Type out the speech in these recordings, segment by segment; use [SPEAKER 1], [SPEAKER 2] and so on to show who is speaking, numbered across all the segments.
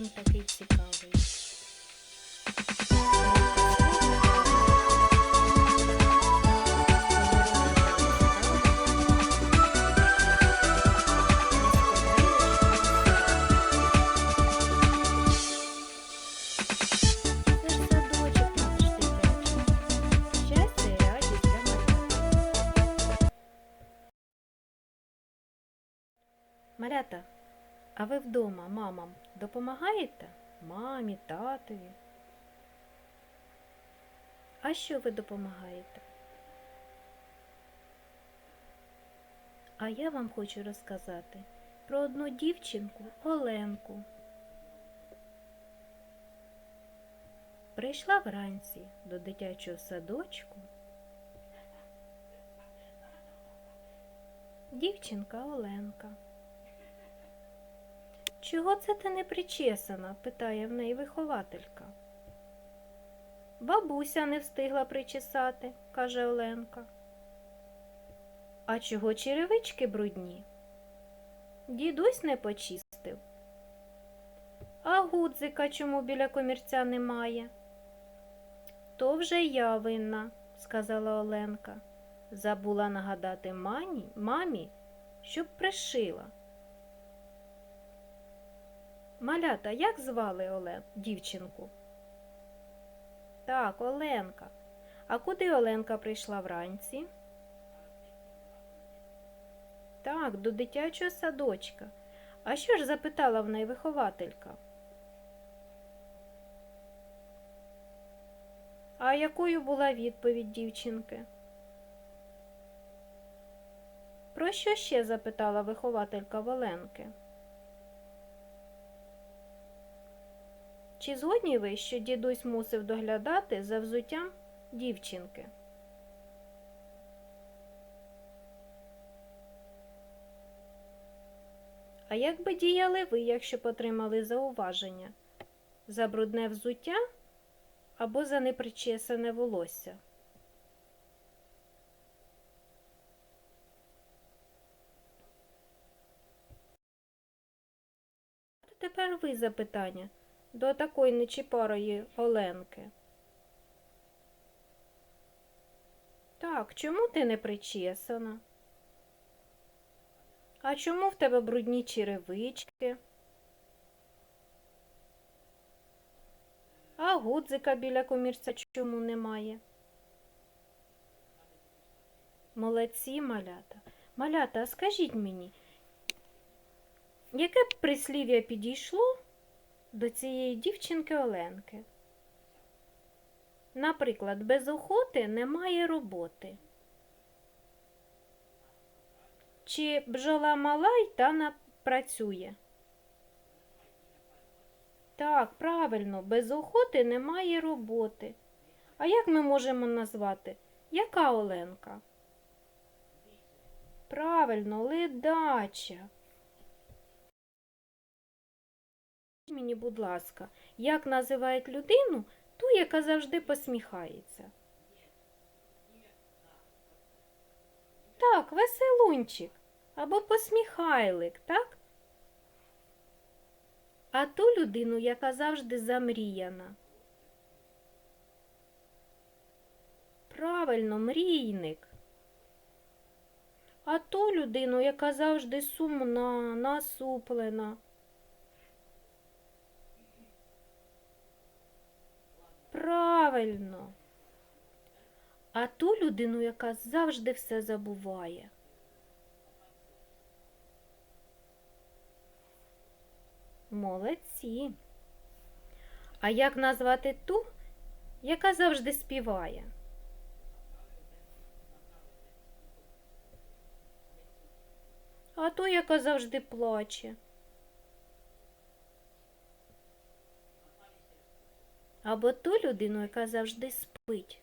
[SPEAKER 1] Що за дім такий цікавий? Це а ви вдома мамам допомагаєте? Мамі, татові? А що ви допомагаєте? А я вам хочу розказати про одну дівчинку Оленку. Прийшла вранці до дитячого садочку. Дівчинка Оленка. Чого це ти не причесана? питає в неї вихователька. Бабуся не встигла причесати, каже Оленка. А чого черевички брудні? Дідусь не почистив. А гудзика чому біля комірця немає? То вже я винна, сказала Оленка. Забула нагадати мані, мамі, щоб пришила. Малята, як звали Олен... дівчинку? Так, Оленка. А куди Оленка прийшла вранці? Так, до дитячого садочка. А що ж запитала в неї вихователька? А якою була відповідь дівчинки? Про що ще запитала вихователька Воленки? Чи згодні ви, що дідусь мусив доглядати за взуттям дівчинки? А як би діяли ви, якщо б отримали зауваження? За брудне взуття або за непричесане волосся? Тепер ви запитання до такої нечіпарої Оленки. Так, чому ти не причесана? А чому в тебе брудні черевички? А гудзика біля комірця чому немає? Молодці, малята. Малята, а скажіть мені, яке прислів'я підійшло до цієї дівчинки Оленки? Наприклад, без охоти немає роботи. Чи бджола мала й та не працює? Так, правильно, без охоти немає роботи. А як ми можемо назвати? Яка Оленка? Правильно, ледача. Мені, будь ласка, як називають людину, ту, яка завжди посміхається? Так, веселунчик або посміхайлик, так? А ту людину, яка завжди замріяна. Правильно, мрійник. А ту людину, яка завжди сумна, насуплена. Правильно. А ту людину, яка завжди все забуває. Молодці. А як назвати ту, яка завжди співає? А ту, яка завжди плаче. Або ту людину, яка завжди спить.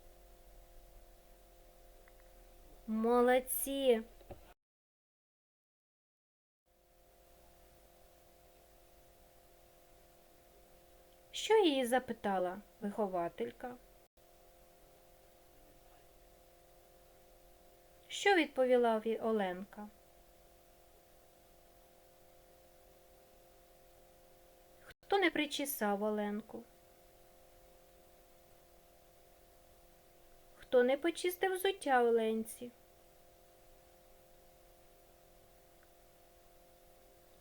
[SPEAKER 1] Молодці. Що її запитала вихователька? Що відповіла ві- Оленка? Хто не причесав Оленку? Хто не почистив взуття Оленці?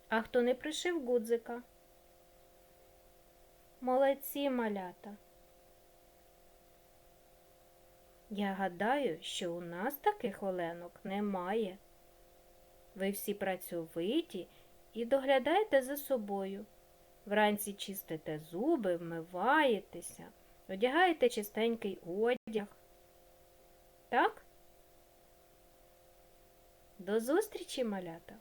[SPEAKER 1] А хто не пришив гудзика? Молодці малята. Я гадаю, що у нас таких оленок немає. Ви всі працьовиті і доглядаєте за собою. Вранці чистите зуби, вмиваєтеся, одягаєте чистенький одяг. Так? До зустрічі, малята!